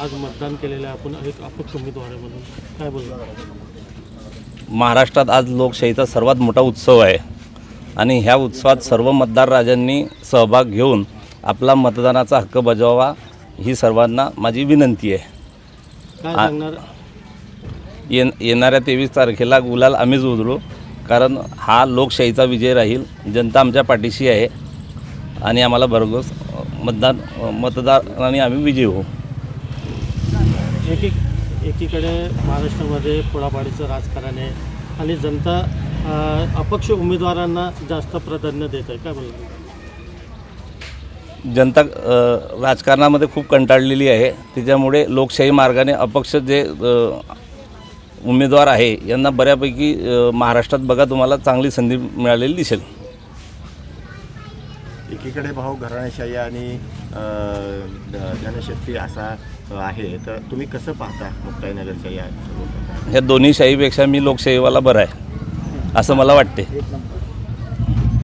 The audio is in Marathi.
अपक्ष उमेदवार आहे म्हणून काय बोलणार महाराष्ट्रात आज लोकशाहीचा सर्वात मोठा उत्सव आहे. आणि ह्या उत्सवात सर्व मतदार राजांनी सहभाग घेऊन आपला मतदानाचा हक्क बजावावा ही सर्वांना माझी विनंती आहे. काय आ- सांगणार? ये येणाऱ्या तेवीस तारखेला गुलाल आम्हीच उधळू कारण हा लोकशाहीचा विजय राहील. जनता आमच्या पाठीशी आहे. आणि आम्हाला भरघोस मतदान मतदारांनी आम्ही विजयी होऊ. एकी एकीकडे महाराष्ट्रामध्ये फोडाफाडीचं राजकारण आहे आणि जनता अपक्ष उमेदवारांना जास्त प्राधान्य देत आहे. काय बोलणार? जनता राजकारणामध्ये खूप कंटाळलेली आहे. त्याच्यामुळे लोकशाही मार्गाने अपक्ष जे उमेदवार आहे यांना बऱ्यापैकी महाराष्ट्रात बघा तुम्हाला चांगली संधी मिळालेली दिसेल. एकीकडे भाऊ घराणेशाही आणि जनशक्ती असा आहे. तर तुम्ही कसं पाहता मुक्ताईनगरच्या या ह्या दोन्ही शाहीपेक्षा मी लोकशाहीवाला बरा आहे असं मला वाटते.